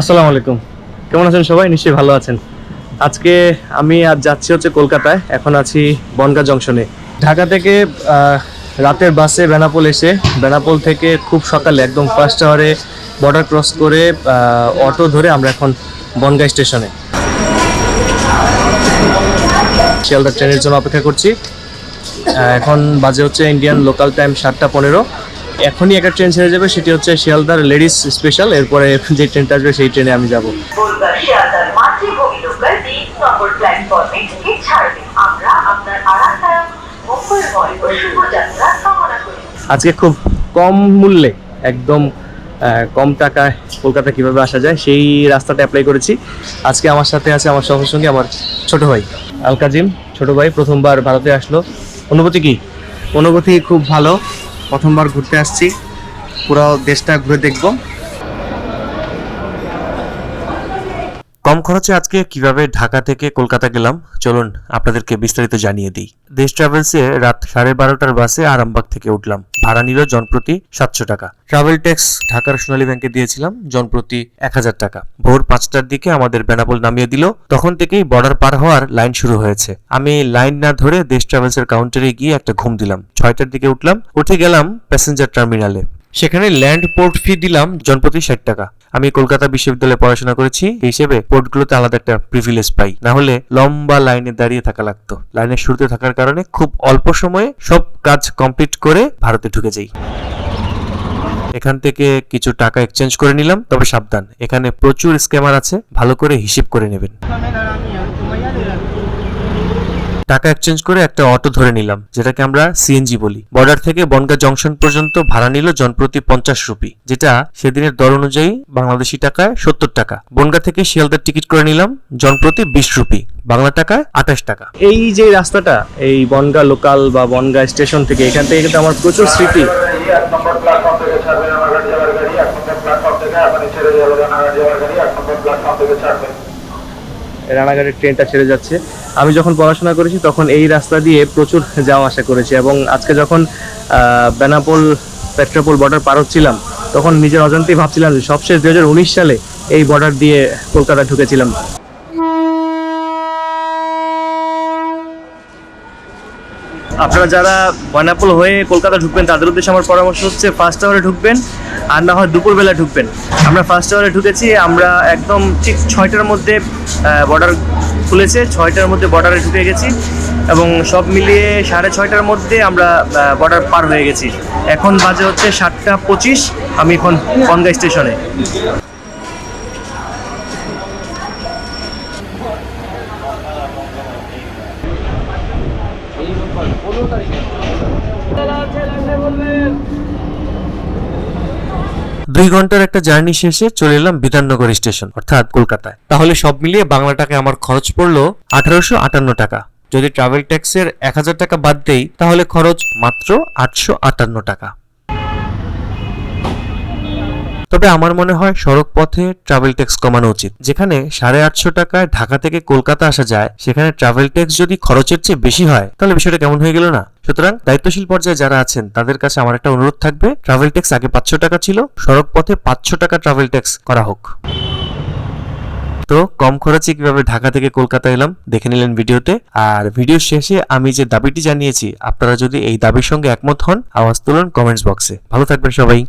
আসসালামু আলাইকুম। কেমন আছেন সবাই? নিশ্চয়ই ভালো আছেন। আজকে আমি আজ যাচ্ছি হচ্ছে কলকাতায়। এখন আছি বনগা জংশনে। ঢাকা থেকে রাতের বাসে বেনাপোল এসে, বেনাপোল থেকে খুব সকালে একদম ফার্স্ট আওয়ারে বর্ডার ক্রস করে অটো ধরে আমরা এখন বনগা স্টেশনে। শিয়ালদা ট্রেনের জন্য অপেক্ষা করছি। এখন বাজে হচ্ছে ইন্ডিয়ান লোকাল টাইম সাতটা পনেরো। এখনই একটা ট্রেন ছেড়ে যাবে সেটি হচ্ছে শিয়ালদার লেডিস স্পেশাল এরপরে যে ট্রেনটা আসবে সেই ট্রেনে আমি যাব। আজকে খুব কম মূল্যে একদম কম টাকায় কলকাতা কীভাবে আসা যায় সেই রাস্তাটা অ্যাপ্লাই করেছি। আজকে আমার সাথে আছে আমার সফর সঙ্গে আমার ছোট ভাই আল কাজিম। ছোট ভাই প্রথমবার ভারতে আসলো। অনুভূতি কি? অনুভূতি খুব ভালো। প্রথমবার ঘুরতে আসছি। পুরো দেশটা ঘুরে দেখব। কম খরচে আজকে কীভাবে ঢাকা থেকে কলকাতা গেলাম? চলুন আপনাদেরকে বিস্তারিত জানিয়ে দিই। দেশ ট্রাভেলসে রাত সাড়ে বারোটার বাসে আরামবাগ থেকে উঠলাম। ভাড়া নিল জনপ্রতি সাতশো টাকা। ট্রাভেল ট্যাক্স ঢাকার সোনালী ব্যাংকে দিয়েছিলাম জনপ্রতি এক হাজার টাকা। ভোর পাঁচটার দিকে আমাদের বেনাপোল নামিয়ে দিল। তখন থেকেই বর্ডার পার হওয়ার লাইন শুরু হয়েছে। আমি লাইন না ধরে দেশ ট্রাভেলসের কাউন্টারে গিয়ে একটা ঘুম দিলাম। ছয়টার দিকে উঠলাম। উঠে গেলাম প্যাসেঞ্জার টার্মিনালে সেখানে ল্যান্ড পোর্ট ফি দিলাম জনপ্রতি ষাট টাকা। আমি কলকাতা বিশ্ববিদ্যালয়ে পড়াশোনা করেছি, এই হিসেবে পোর্টগুলোতে আলাদা একটা প্রিভিলেজ পাই। না হলে লম্বা লাইনে দাঁড়িয়ে থাকা লাগতো। লাইনের শুরুতে থাকার কারণে খুব অল্প সময়ে সব কাজ কমপ্লিট করে ভারতে ঢুকে যাই। এখান থেকে কিছু টাকা এক্সচেঞ্জ করে নিলাম, তবে সাবধান। এখানে প্রচুর স্ক্যামার আছে, ভালো করে হিসেব করে নেবেন। টাকা এক্সচেঞ্জ করে একটা অটো ধরে নিলাম যেটাকে আমরা সিএনজি বলি। বর্ডার থেকে বনগা জংশন পর্যন্ত ভাড়া নিল জনপ্রতি পঞ্চাশ রুপি যেটা সেদিনের দর অনুযায়ী বাংলাদেশি টাকায় সত্তর টাকা। বনগা থেকে শিয়ালদার টিকিট করে নিলাম জনপ্রতি বিশ রুপি বাংলা টাকায় আঠাশ টাকা। এই যে রাস্তাটা এই বনগা লোকাল বা বনগা স্টেশন থেকে এখান থেকে কিন্তু আমার প্রচুর স্মৃতি। এক নম্বর প্ল্যাটফর্ম থেকে ছাড়বে রানাঘাটের ট্রেনটা ছেড়ে যাচ্ছে। আমি যখন পড়াশোনা করেছি তখন এই রাস্তা দিয়ে প্রচুর যাওয়া আসা করেছি এবং আজকে যখন বেনাপোল, পেট্রোপোল বর্ডার পার হচ্ছিলাম, তখন নিজের অজান্তেই ভাবছিলাম যে সবশেষ দুই হাজার উনিশ সালে এই বর্ডার দিয়ে কলকাতা ঢুকেছিলাম। আপনারা যারা বেনাপোল হয়ে কলকাতা ঢুকবেন, তাদের উদ্দেশ্যে আমার পরামর্শ হচ্ছে ফার্স্ট আওয়ারে ঢুকবেন, আর না হয় দুপুরবেলা ঢুকবেন। আমরা ফার্স্ট আওয়ারে ঢুকেছি, আমরা একদম ঠিক ছয়টার মধ্যে বর্ডার খুলেছে, ছয়টার মধ্যে বর্ডারে ঢুকে গেছি এবং সব মিলিয়ে সাড়ে ছয়টার মধ্যে আমরা বর্ডার পার হয়ে গেছি। এখন বাজে হচ্ছে সাতটা পঁচিশ, আমি এখন বনগা স্টেশনে। দুই ঘণ্টার একটা জার্নি শেষে চলে এলাম বিধাননগর স্টেশন, অর্থাৎ কলকাতায়। তাহলে সব মিলিয়ে বাংলা টাকায় আমার খরচ পড়ল আঠারোশো আটান্ন টাকা। যদি ট্রাভেল ট্যাক্সের এক হাজার টাকা বাদ দেই, তাহলে খরচ মাত্র আটশো আটান্ন টাকা। তবে আমার মনে হয় সড়ক পথে ট্রাভেল ট্যাক্স কমানো উচিত। যেখানে সাড়ে আটশো টাকায় ঢাকা থেকে কলকাতা আসা যায়, সেখানে ট্রাভেল ট্যাক্স যদি খরচের চেয়ে বেশি হয়, তাহলে বিষয়টা কেমন হয়ে গেল না? সুতরাং দায়িত্বশীল পর্যায়ে যারা আছেন, তাদের কাছে আমার একটা অনুরোধ থাকবে ট্রাভেল ট্যাক্স আগে পাঁচশো টাকা ছিল, সড়ক পথে পাঁচশো টাকা ট্রাভেল ট্যাক্স করা হোক। তো কম খরচে কীভাবে ঢাকা থেকে কলকাতা এলাম, দেখে নিলেন ভিডিওতে। আর ভিডিও শেষে আমি যে দাবিটি জানিয়েছি, আপনারা যদি এই দাবির সঙ্গে একমত হন, আওয়াজ তুলুন কমেন্টস বক্সে। ভালো থাকবেন সবাই।